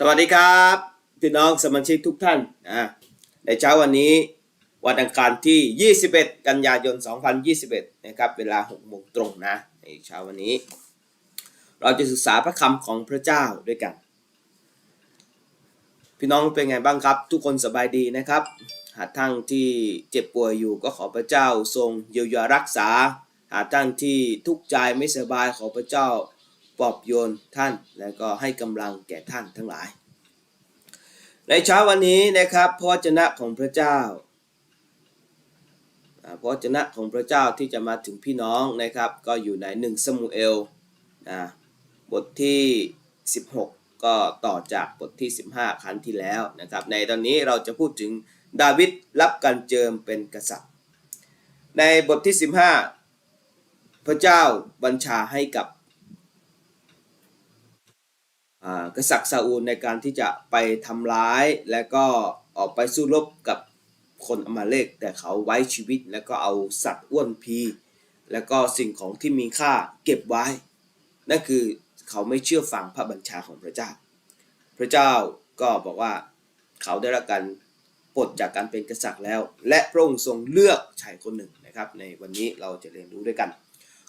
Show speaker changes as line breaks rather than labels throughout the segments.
สวัสดีครับ
พี่น้องสมาชิกทุกท่านอ่าในเช้าวันนี้วันอังคารที่ 21 กันยายน 2021 นะครับเวลา6โมงตรงนะในเช้าวันนี้ เราจะศึกษาพระคำของพระเจ้าด้วยกัน พี่น้องเป็นไงบ้างครับ ทุกคนสบายดีนะครับ หากท่านที่เจ็บป่วยอยู่ก็ขอพระเจ้าทรงเยียวยารักษา หากท่านที่ทุกข์ใจไม่สบายขอพระเจ้า ปลอบโยนท่าน และก็ให้กำลังแก่ท่านทั้งหลาย ในเช้าวันนี้นะครับพระวจนะของพระเจ้าพระวจนะของพระเจ้าที่จะมาถึงพี่น้องนะครับ ก็อยู่ในหนึ่งสมุเอลนะบทที่ 16 ก็ต่อจากบทที่ 15 ครั้งที่แล้วนะครับ ในตอนนี้เราจะพูดถึงดาวิดรับการเจิมเป็นกษัตริย์ ในบทที่ 15 พระเจ้าบัญชาให้กับ กษัตริย์ซาอูลในการที่จะไปทำร้าย และก็ออกไปสู้รบกับคนอมาเลกแต่เขาไว้ชีวิตแล้วก็เอาสัตว์อ้วนพี แล้วก็สิ่งของที่มีค่าเก็บไว้ นั่นคือเขาไม่เชื่อฟังพระบัญชาของพระเจ้า พระเจ้าก็บอกว่าเขาได้รับการปลดจากการเป็นกษัตริย์แล้ว และพระองค์ทรงเลือกชายคนหนึ่งนะครับ ในวันนี้เราจะเรียนรู้ด้วยกัน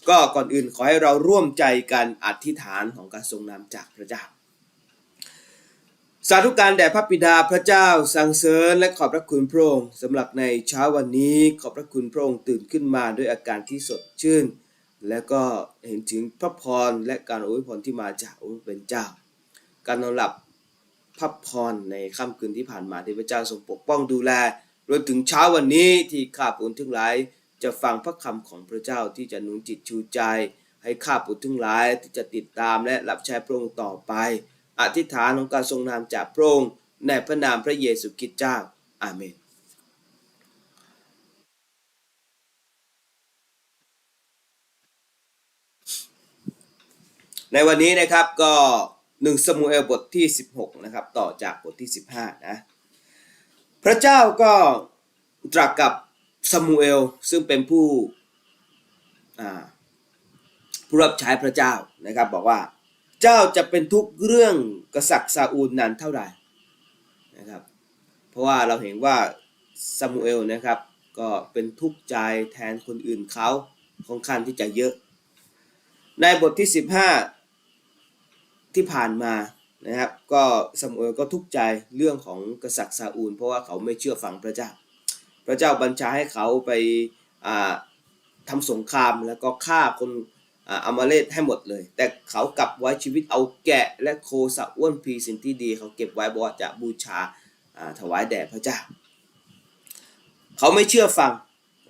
ก็ก่อนอื่นขอให้เราร่วมใจกันอธิษฐานของการทรงนำจากพระเจ้า สาธุการแด่พระบิดาพระเจ้าสรรเสริญและขอบพระคุณพระองค์สำหรับในเช้าวันนี้ขอบพระคุณพระองค์ตื่นขึ้นมาด้วยอาการที่สดชื่น และก็เห็นถึงพระพรและการอวยพรที่มาจากองค์เป็นเจ้า การนอนหลับพักพรในค่ำคืนที่ผ่านมาที่พระเจ้าทรงปกป้องดูแลรวมถึงเช้าวันนี้ที่ข้าพระทั้งหลายจะฟังพระคำของพระเจ้าที่จะหนุนจิตชูใจ ให้ข้าพระทั้งหลายที่จะติดตามและรับใช้พระองค์ต่อไป อธิษฐานของการทรงนามจากพระองค์ในพระนามพระเยซูคริสต์เจ้า อาเมนในวันนี้นะครับก็หนึ่งสมูเอลบทที่ 16 นะครับ ต่อจากบทที่ 15 นะ พระเจ้าก็ตรัสกับซามูเอลซึ่งเป็นผู้ผู้รับใช้พระเจ้านะครับบอกว่า เจ้าจะเป็นทุกเรื่องกษัตริย์ซาอูลนานเท่าไหร่นะครับ เพราะว่าเราเห็นว่าซามูเอลนะครับก็เป็นทุกข์ใจแทนคนอื่นเขาค่อนข้างที่จะเยอะ ในบทที่ 15 ที่ผ่านมานะครับก็ซามูเอลก็ทุกข์ใจเรื่องของกษัตริย์ซาอูล เพราะว่าเขาไม่เชื่อฟังพระเจ้า พระเจ้าบัญชาให้เขาไปาทำสงครามแล้วก็ฆ่าคน อาอามาเลตให้หมดเลย แต่เขากลับไว้ชีวิตเอาแกะและโคสะอ้วนพีสิ่งที่ดีเขาเก็บไว้บอกจะบูชาถวายแด่พระเจ้า เขาไม่เชื่อฟัง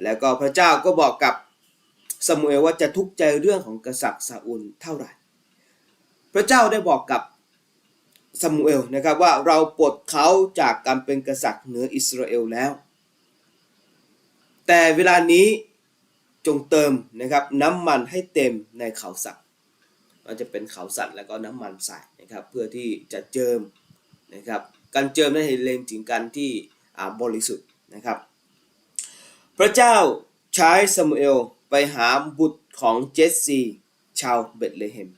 แล้วก็พระเจ้าก็บอกกับซามูเอลว่าจะทุกข์ใจเรื่องของกษัตริย์ซาอูลเท่าไหร่ พระเจ้าได้บอกกับซามูเอลนะครับว่าเราปลดเขาจากการเป็นกษัตริย์เหนืออิสราเอลแล้ว แต่เวลานี้ จงเติมนะครับน้ำมันให้เต็มในเขาสัตว์ก็จะเป็นเขาสัตว์แล้วก็น้ำมันใส่นะครับเพื่อที่จะเจิมนะครับการเจิมนั้นให้เล็งถึงการที่อาบริสุทธิ์นะครับ พระเจ้าใช้ซามูเอลไปหาบุตรของเจสซีชาวเบธเลเฮม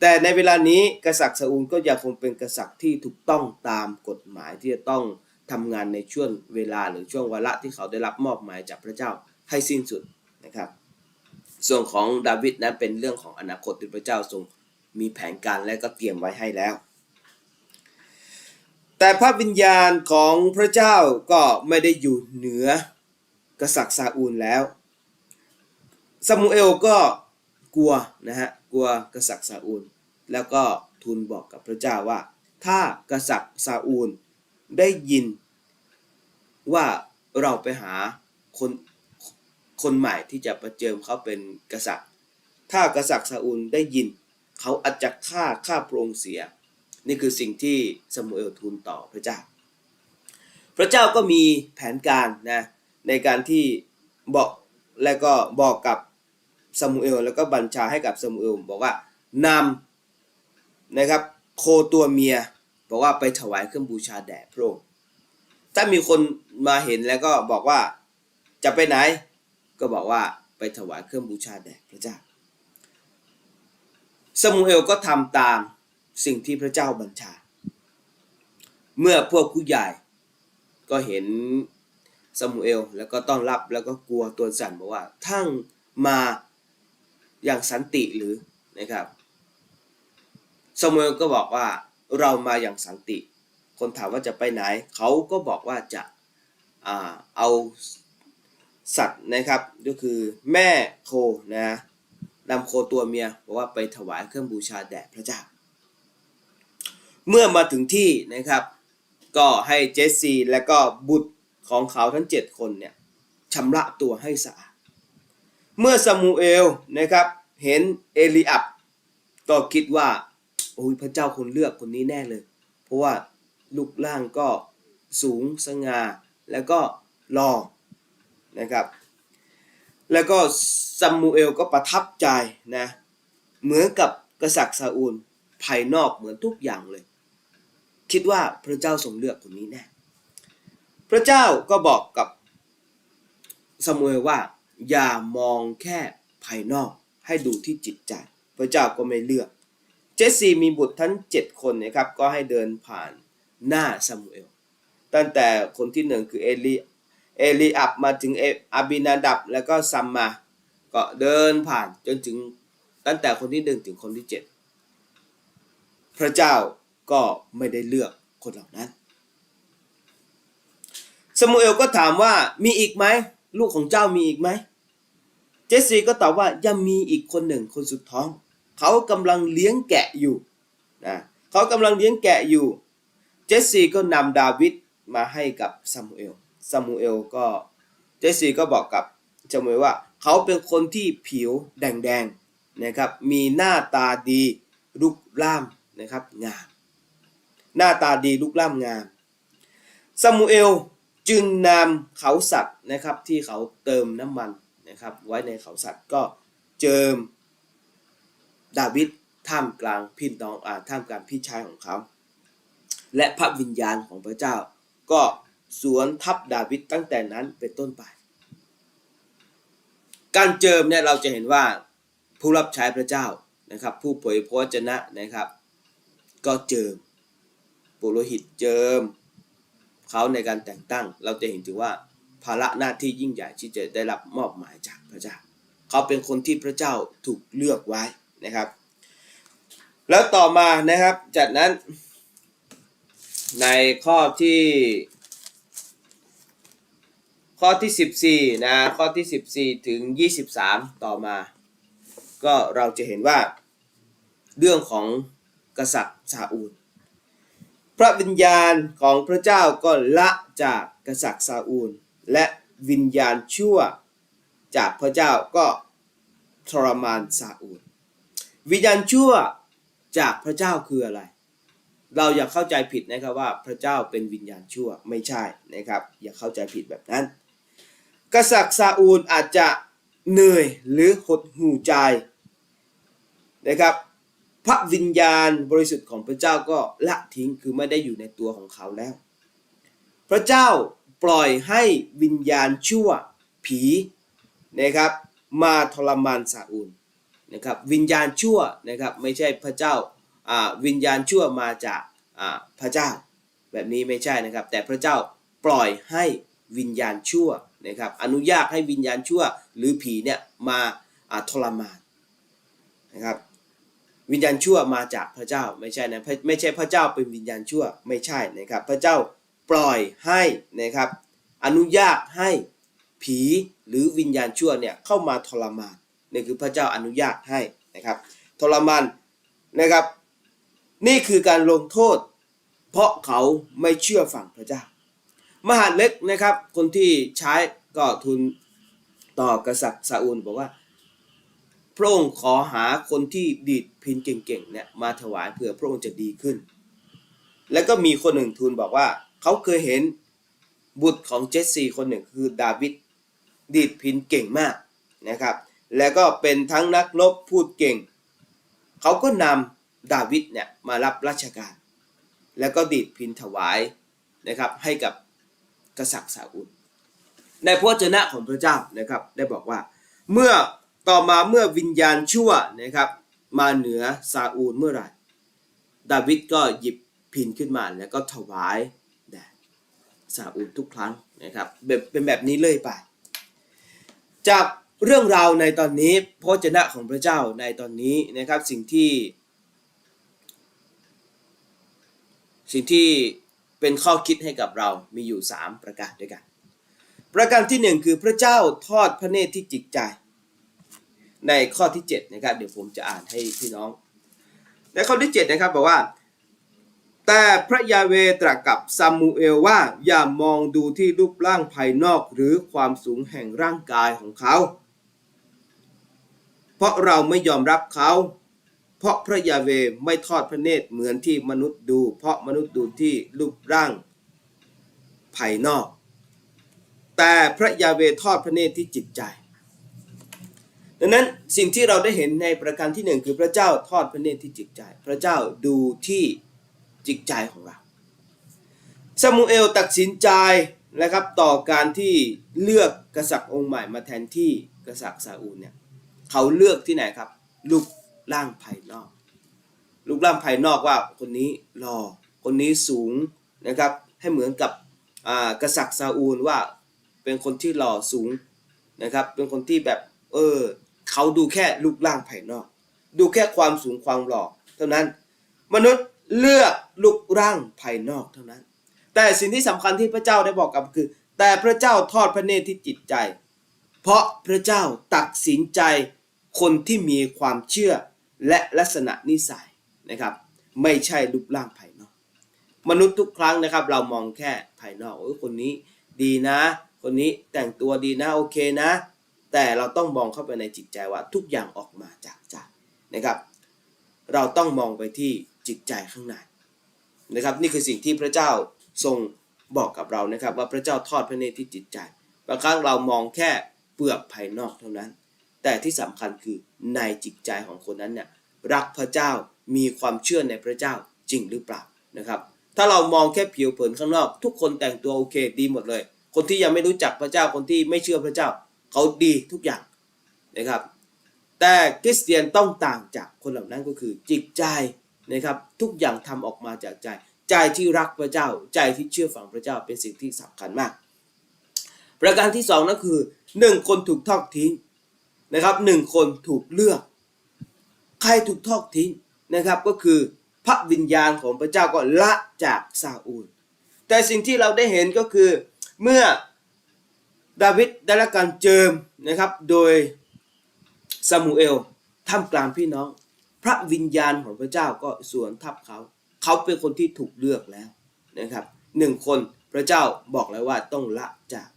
แต่ในเวลานี้กษัตริย์ซาอูลก็ยังคงเป็นกษัตริย์ที่ถูกต้องตามกฎหมายที่จะต้องทำงานในช่วงเวลาหรือช่วงวาระที่เขาได้รับมอบหมายจากพระเจ้า ให้สิ้นสุดนะครับ ส่วนของดาวิดนั้นเป็นเรื่องของอนาคตที่พระเจ้าทรงมีแผนการและก็เตรียมไว้ให้แล้ว แต่พระวิญญาณของพระเจ้าก็ไม่ได้อยู่เหนือกษัตริย์ซาอูลแล้วซามูเอลก็กลัวนะฮะกลัวกษัตริย์ซาอูล แล้วก็ทูลบอกกับพระเจ้าว่า ถ้ากษัตริย์ซาอูลได้ยินว่าเราไปหาคน คนใหม่ที่จะประเจิมเขาเป็นกษัตริย์ ถ้ากษัตริย์ซาอูลได้ยิน เขาอาจจะฆ่าฆ่าพระองค์เสีย นี่คือสิ่งที่ซามูเอลทูลต่อพระเจ้า พระเจ้าก็มีแผนการนะในการที่บอกและก็บอกกับซามูเอลแล้วก็บัญชาให้กับซามูเอลบอกว่านำนะครับโคตัวเมียบอกว่าไปถวายเครื่องบูชาแด่พระองค์ถ้ามีคนมาเห็นแล้วก็บอกว่าจะไปไหน ก็บอกว่าไปถวายเครื่องบูชาแด่พระเจ้า ซามูเอลก็ทำตามสิ่งที่พระเจ้าบัญชา เมื่อพวกผู้ใหญ่ก็เห็นซามูเอลแล้วก็ต้อนรับแล้วก็กลัวตัวสั่นบอกว่าทั้งมาอย่างสันติหรือนะครับซามูเอลก็บอกว่าเรามาอย่างสันติ คนถามว่าจะไปไหน เขาก็บอกว่าจะอาเอา สัตว์นะครับก็คือแม่โคนะนำโคตัวเมียบอกว่าไปถวายเครื่องบูชาแด่พระเจ้า เมื่อมาถึงที่นะครับก็ให้เจสซีและก็บุตรของเขาทั้ง 7 คนเนี่ยชำระตัวให้สะอาด เมื่อซามูเอลนะครับเห็นเอลีอับก็คิดว่าโอ้ยพระเจ้าคนเลือกคนนี้แน่เลย เพราะว่าลูกร่างก็สูงสง่าแล้วก็หล่อ นะครับ แล้วก็ซามูเอลก็ประทับใจนะเหมือนกับกษัตริย์ซาอูลภายนอกเหมือนทุกอย่างเลย คิดว่าพระเจ้าทรงเลือกคนนี้แน่พระเจ้าก็บอกกับซามูเอลว่า อย่ามองแค่ภายนอกให้ดูที่จิตใจ พระเจ้าก็ไม่เลือก เจสซีมีบุตรทั้ง 7 คนนะครับก็ให้เดินผ่านหน้าซามูเอลตั้งแต่คนที่หนึ่งคือเอลี เอลีอับมาถึงเออาบินาดับแล้วก็ซัมมา ก็เดินผ่านจนถึงตั้งแต่คนที่หนึ่งถึงคนที่เจ็ดพระเจ้าก็ไม่ได้เลือกคนเหล่านั้นซามูเอลก็ถามว่ามีอีกไหมลูกของเจ้ามีอีกไหมเจสซีก็ตอบว่ายังมีอีกคนหนึ่งคนสุดท้อง เขากำลังเลี้ยงแกะอยู่นะเขากำลังเลี้ยงแกะอยู่ เจสซีก็นำดาวิดมาให้กับซามูเอล ซามูเอลก็เจสซีก็บอกกับซามูเอลว่า เขาเป็นคนที่ผิวแดงๆนะครับมีหน้าตาดีรูปร่างนะครับงาม หน้าตาดีรูปร่างงามซามูเอลจึงนำเขาสัตว์นะครับที่เขาเติมน้ำมันนะครับไว้ในเขาสัตว์ก็เจิมดาวิดท่ามกลางพี่น้องอ่าท่ามกลางพี่ชายของเขา และพระวิญญาณของพระเจ้าก็ สวนทับดาวิดตั้งแต่นั้นเป็นต้นไป การเจิมเนี่ยเราจะเห็นว่าผู้รับใช้พระเจ้านะครับ ผู้เผยพระวจนะนะครับ ก็เจิมปุโรหิตเจิมเขาในการแต่งตั้ง เราจะเห็นถึงว่าภาระหน้าที่ยิ่งใหญ่ที่จะได้รับมอบหมายจากพระเจ้า เขาเป็นคนที่พระเจ้าถูกเลือกไว้นะครับ แล้วต่อมานะครับจากนั้นในข้อที่ ข้อที่ 14 นะ ข้อที่ 14 ถึง 23 ต่อมา ก็เราจะเห็นว่า เรื่องของกษัตริย์ซาอูล พระวิญญาณของพระเจ้าก็ละจากกษัตริย์ซาอูล และวิญญาณชั่วจากพระเจ้าก็ทรมานซาอูล วิญญาณชั่วจากพระเจ้าคืออะไร เราอย่าเข้าใจผิดนะครับว่าพระเจ้าเป็นวิญญาณชั่วไม่ใช่นะครับ อย่าเข้าใจผิดแบบนั้น กษัตริย์ซาอูลอาจจะเหนื่อยหรือหดหูใจนะครับ พระวิญญาณบริสุทธิ์ของพระเจ้าก็ละทิ้งคือไม่ได้อยู่ในตัวของเขาแล้ว พระเจ้าปล่อยให้วิญญาณชั่วผีนะครับมาทรมานซาอูลนะครับวิญญาณชั่วนะครับไม่ใช่พระเจ้าวิญญาณชั่วมาจากพระเจ้าแบบนี้ไม่ใช่นะครับ แต่พระเจ้าปล่อยให้วิญญาณชั่ว นะครับอนุญาตให้วิญญาณชั่วหรือผีเนี่ยมาทรมานนะครับวิญญาณชั่วมาจากพระเจ้าไม่ใช่นะไม่ใช่พระเจ้าเป็นวิญญาณชั่วไม่ใช่นะครับพระเจ้าปล่อยให้นะครับอนุญาตให้ผีหรือวิญญาณชั่วเนี่ยเข้ามาทรมานนี่คือพระเจ้าอนุญาตให้นะครับทรมานนะครับ นี่คือการลงโทษ เพราะเขาไม่เชื่อฟังพระเจ้า มหาดเล็กนะครับ คนที่ใช้ก็ทูลต่อกษัตริย์ซาอูลบอกว่าพระองค์ขอหาคนที่ดีดพินเก่งๆเนี่ยมาถวายเพื่อพระองค์จะดีขึ้น แล้วก็มีคนหนึ่งทูลบอกว่า เขาเคยเห็นบุตรของเจสซีคนหนึ่งคือดาวิดดีดพินเก่งมากนะครับ แล้วก็เป็นทั้งนักรบพูดเก่ง เขาก็นำดาวิดเนี่ยมารับราชการ แล้วก็ดีดพินถวายนะครับให้กับ กษัตริย์ซาอุลในพระวจนะของพระเจ้านะครับได้บอกว่า เมื่อต่อมาเมื่อวิญญาณชั่วนะครับมาเหนือซาอูลเมื่อไหร่ ดาวิดก็หยิบพินขึ้นมาแล้วก็ถวายแด่ซาอูลทุกครั้งนะครับแบบเป็นแบบนี้เลยไป จากเรื่องราวในตอนนี้พระวจนะของพระเจ้าในตอนนี้นะครับสิ่งที่ สิ่งที่ เป็นข้อคิดให้กับเรามีอยู่ 3 ประการด้วยกัน ประการที่ 1 คือพระเจ้าทอดพระเนตรที่จิตใจ ในข้อที่7นะครับเดี๋ยวผมจะอ่านให้พี่น้อง ในข้อที่7นะครับบอกว่า แต่พระยาเวตรัสกับซามูเอลว่าอย่ามองดูที่รูปร่างภายนอกหรือความสูงแห่งร่างกายของเขา เพราะเราไม่ยอมรับเขา เพราะพระยาเวไม่ทอดพระเนตรเหมือนที่มนุษย์ดู เพราะมนุษย์ดูที่รูปร่างภายนอก แต่พระยาเวทอดพระเนตรที่จิตใจ ดังนั้นสิ่งที่เราได้เห็นในประการที่หนึ่งคือพระเจ้าทอดพระเนตรที่จิตใจ พระเจ้าดูที่จิตใจของเราซามูเอลตัดสินใจนะครับต่อการที่เลือกกษัตริย์องค์ใหม่มาแทนที่กษัตริย์ซาอูลเนี่ยเขาเลือกที่ไหนครับรูป ร่างภายนอก รูปร่างภายนอกว่าคนนี้หล่อคนนี้สูงนะครับ ให้เหมือนกับกษัตริย์ซาอูลว่าเป็นคนที่หล่อสูงนะครับ เป็นคนที่แบบเออเขาดูแค่รูปร่างภายนอก ดูแค่ความสูงความหล่อเท่านั้น มนุษย์เลือกรูปร่างภายนอกเท่านั้น แต่สิ่งที่สำคัญที่พระเจ้าได้บอกกับคือ แต่พระเจ้าทอดพระเนตรที่จิตใจ เพราะพระเจ้าตัดสินใจคนที่มีความเชื่อ และลักษณะนิสัยนะครับ ไม่ใช่รูปร่างภายนอก มนุษย์ทุกครั้งนะครับ เรามองแค่ภายนอกโอ้คนนี้ดีนะ คนนี้แต่งตัวดีนะโอเคนะ แต่เราต้องมองเข้าไปในจิตใจว่าทุกอย่างออกมาจากใจนะครับ เราต้องมองไปที่จิตใจข้างในนะครับ นี่คือสิ่งที่พระเจ้าทรงบอกกับเรานะครับ ว่าพระเจ้าทอดพระเนตรที่จิตใจบางครั้งเรามองแค่เปลือกภายนอกเท่านั้น แต่ที่สำคัญคือในจิตใจของคนนั้นเนี่ยรักพระเจ้ามีความเชื่อในพระเจ้าจริงหรือเปล่านะครับ ถ้าเรามองแค่ผิวเผินข้างนอก ทุกคนแต่งตัวโอเค ดีหมดเลย คนที่ยังไม่รู้จักพระเจ้าคนที่ไม่เชื่อพระเจ้า เขาดีทุกอย่างนะครับ แต่คริสเตียนต้องต่างจากคนเหล่านั้นก็คือจิตใจนะครับ ทุกอย่างทำออกมาจากใจ ใจที่รักพระเจ้า ใจที่เชื่อฝังพระเจ้าเป็นสิ่งที่สำคัญมาก ประการที่สองนั่นคือหนึ่งคนถูกทอดทิ้ง นะครับหนึ่งคนถูกเลือก ใครถูกทอดทิ้งนะครับก็คือพระวิญญาณของพระเจ้าก็ละจากซาอูล แต่สิ่งที่เราได้เห็นก็คือเมื่อดาวิดได้รับการเจิมนะครับโดยซามูเอลท่ามกลางพี่น้อง พระวิญญาณของพระเจ้าก็สวนทับเขา เขาเป็นคนที่ถูกเลือกแล้วนะครับหนึ่งคนพระเจ้าบอกแล้วว่าต้องละจาก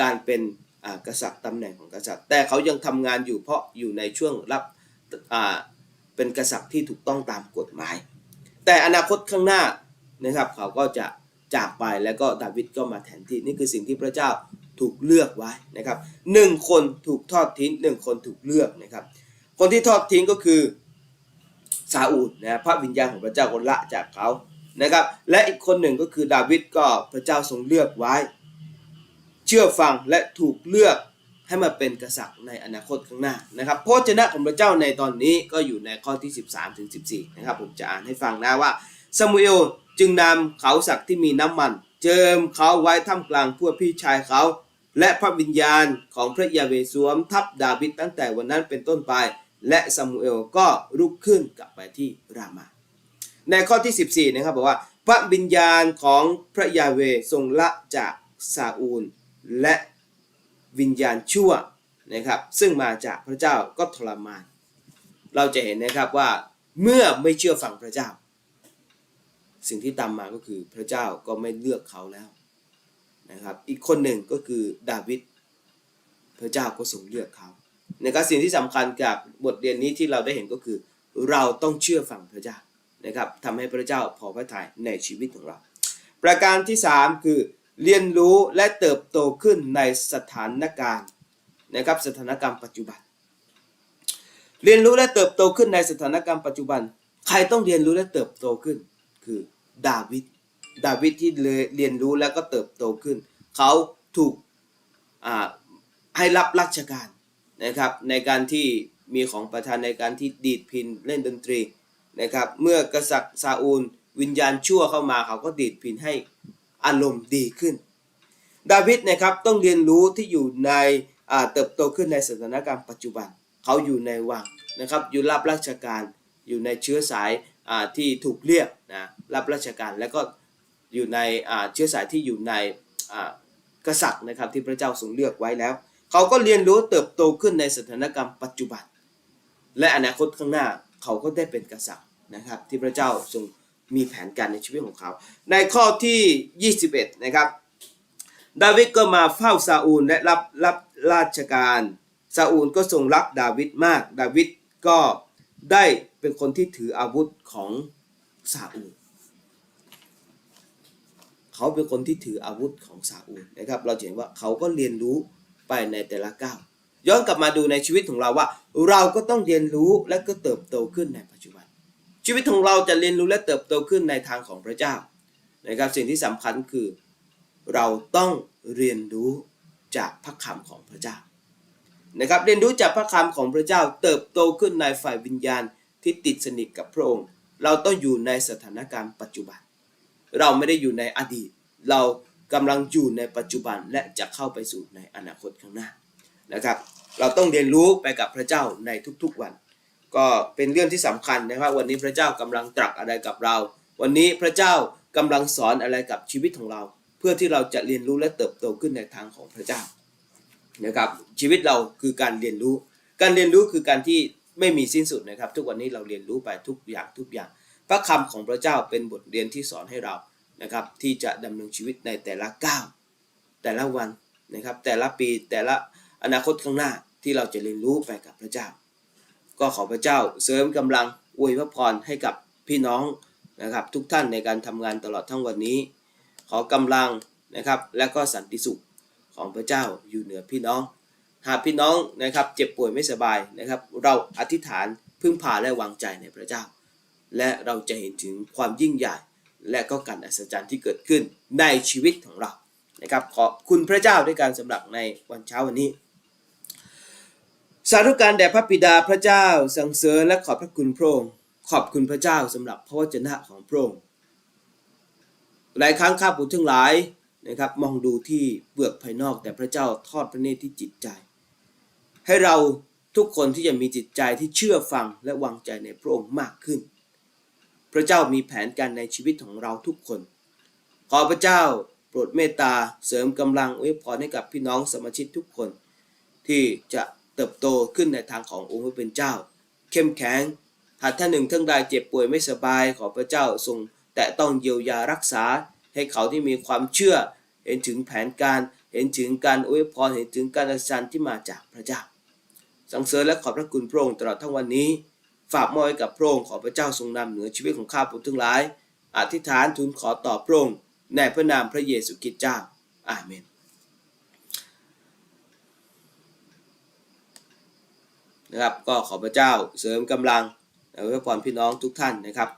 การเป็น กษัตริย์ตำแหน่งของกษัตริย์ แต่เขายังทำงานอยู่เพราะอยู่ในช่วงรับอาเป็นกษัตริย์ที่ถูกต้องตามกฎหมาย แต่อนาคตข้างหน้านะครับ เขาก็จะจากไปแล้วก็ดาวิดก็มาแทนที่นี่คือสิ่งที่พระเจ้าถูกเลือกไว้นะครับหนึ่งคนถูกทอดทิ้งหนึ่งคนถูกเลือกนะครับ คนที่ทอดทิ้งก็คือซาอูลนะพระวิญญาณของพระเจ้าก็ละจากเขานะครับ และอีกคนหนึ่งก็คือดาวิดก็พระเจ้าทรงเลือกไว้ เชื่อฟังและถูกเลือกให้มาเป็นกษัตริย์ในอนาคตข้างหน้านะครับพระเจนะของพระเจ้าในตอนนี้ก็อยู่ในข้อที่ 13ถึง14นะครับผมจะอ่านให้ฟังนะว่าซามูเอลจึงนำเขาสักดิ์ที่มีน้ำมัน เจิมเขาไว้ท่ามกลางพวกพี่ชายเขา และพระวิญญาณของพระยาเวสวมทับดาวิดตั้งแต่วันนั้นเป็นต้นไป และซามูเอลก็ลุกขึ้นกลับไปที่รามา ในข้อที่ 14นะครับบอกว่า พระวิญญาณของพระยาเวทรงละจากซาอูล และวิญญาณชั่วนะครับ ซึ่งมาจากพระเจ้าก็ทรมาน เราจะเห็นนะครับว่าเมื่อไม่เชื่อฟังพระเจ้า สิ่งที่ตามมาก็คือพระเจ้าก็ไม่เลือกเขาแล้วนะครับ อีกคนหนึ่งก็คือดาวิดพระเจ้าก็ทรงเลือกเขานะครับสิ่งที่สำคัญกับบทเรียนนี้ที่เราได้เห็นก็คือเราต้องเชื่อฟังพระเจ้านะครับทำให้พระเจ้าพอพระทัยในชีวิตของเรา ประการที่ 3 คือ เรียนรู้และเติบโตขึ้นในสถานการณ์นะครับสถานการณ์ปัจจุบัน เรียนรู้และเติบโตขึ้นในสถานการณ์ปัจจุบัน ใครต้องเรียนรู้และเติบโตขึ้น คือดาวิดดาวิดที่เรียนรู้แล้วก็เติบโตขึ้น เขาถูกให้รับราชการนะครับในการที่มีของประธานในการที่ดีดพินเล่นดนตรีนะครับเมื่อ กษัตริย์ซาอูลวิญญาณชั่วเข้ามาเขาก็ดีดพินให้ อารมณ์ดีขึ้น ดาวิดนะครับต้องเรียนรู้ที่อยู่ในเติบโตขึ้นในสถานการณ์ปัจจุบัน เขาอยู่ในวังนะครับอยู่รับราชการอยู่ในเชื้อสายที่ถูกเรียกนะรับราชการแล้วก็อยู่ในเชื้อสายที่อยู่ในกษัตริย์นะครับที่พระเจ้าทรงเลือกไว้แล้ว เขาก็เรียนรู้เติบโตขึ้นในสถานการณ์ปัจจุบัน และอนาคตข้างหน้าเขาก็ได้เป็นกษัตริย์นะครับที่พระเจ้าทรง มีแผนการในชีวิตของเขา ในข้อที่ 21 นะครับ ดาวิดก็มาเฝ้าซาอูลและรับรับราชการซาอูลก็ทรงรักดาวิดมาก ดาวิดก็ได้เป็นคนที่ถืออาวุธของซาอูลเขาเป็นคนที่ถืออาวุธของซาอูลนะครับ เราเห็นว่าเขาก็เรียนรู้ไปในแต่ละก้าวย้อนกลับมาดูในชีวิตของเราว่า เราก็ต้องเรียนรู้และก็เติบโตขึ้นในปัจจุบัน ชีวิตของเราจะเรียนรู้และเติบโตขึ้นในทางของพระเจ้านะครับสิ่งที่สำคัญคือเราต้องเรียนรู้จากพระคำของพระเจ้านะครับเรียนรู้จากพระคำของพระเจ้า เติบโตขึ้นในฝ่ายวิญญาณที่ติดสนิทกับพระองค์ เราต้องอยู่ในสถานการณ์ปัจจุบัน เราไม่ได้อยู่ในอดีต เรากำลังอยู่ในปัจจุบันและจะเข้าไปสู่ในอนาคตข้างหน้านะครับ เราต้องเรียนรู้ไปกับพระเจ้าในทุกๆวัน ก็เป็นเรื่องที่สำคัญนะครับ วันนี้พระเจ้ากำลังตรัสอะไรกับเรา วันนี้พระเจ้ากำลังสอนอะไรกับชีวิตของเรา เพื่อที่เราจะเรียนรู้และเติบโตขึ้นในทางของพระเจ้านะครับชีวิตเราคือการเรียนรู้ การเรียนรู้คือการที่ไม่มีสิ้นสุดนะครับ ทุกวันนี้เราเรียนรู้ไปทุกอย่างทุกอย่าง พระคำของพระเจ้าเป็นบทเรียนที่สอนให้เรานะครับที่จะดำเนินชีวิตในแต่ละก้าวแต่ละวันนะครับแต่ละปีแต่ละอนาคตข้างหน้าที่เราจะเรียนรู้ไปกับพระเจ้า ก็ขอพระเจ้าเสริมกำลังอวยพระพรให้กับพี่น้องนะครับ ทุกท่านในการทำงานตลอดทั้งวันนี้ ขอกำลังนะครับ และก็สันติสุขของพระเจ้าอยู่เหนือพี่น้อง หากพี่น้องนะครับเจ็บป่วยไม่สบายนะครับ เราอธิษฐานพึ่งพาและวางใจในพระเจ้า และเราจะเห็นถึงความยิ่งใหญ่ และก็การอัศจรรย์ที่เกิดขึ้นในชีวิตของเรานะครับขอบคุณพระเจ้าด้วยการสำหรับในวันเช้าวันนี้ สาธุการแด่พระบิดาพระเจ้าสรรเสริญและขอบพระคุณพระองค์ขอบคุณพระเจ้าสำหรับพระวจนะของพระองค์หลายครั้งข้าพเจ้าทั้งหลายนะครับมองดูที่เปลือกภายนอกแต่พระเจ้าทอดพระเนตรที่จิตใจ ให้เราทุกคนที่จะมีจิตใจที่เชื่อฟังและวางใจในพระองค์มากขึ้น พระเจ้ามีแผนการในชีวิตของเราทุกคน ขอพระเจ้าโปรดเมตตาเสริมกำลังอวยพรให้กับพี่น้องสมาชิกทุกคน ที่จะ เติบโตขึ้นในทางขององค์พระเป็นเจ้า เข้มแข็ง หากท่านหนึ่งท่านใดเจ็บป่วยไม่สบายขอพระเจ้าทรงแต่ต้องเยียวยารักษาให้เขาที่มีความเชื่อ เห็นถึงแผนการ เห็นถึงการอวยพรเห็นถึงการอัศจรรย์ที่มาจากพระเจ้าสังเสริญและขอบพระคุณพระองค์ตลอดทั้งวันนี้ ฝากมอบไว้กับพระองค์ขอพระเจ้าทรงนำเหนือชีวิตของข้าพเจ้าทั้งหลาย อธิษฐานทูลขอต่อพระองค์ในพระนามพระเยซูคริสต์เจ้า อาเมน นะครับ ก็ขอพระเจ้าเสริมกำลังและอวยพรพี่น้องทุกท่านนะครับ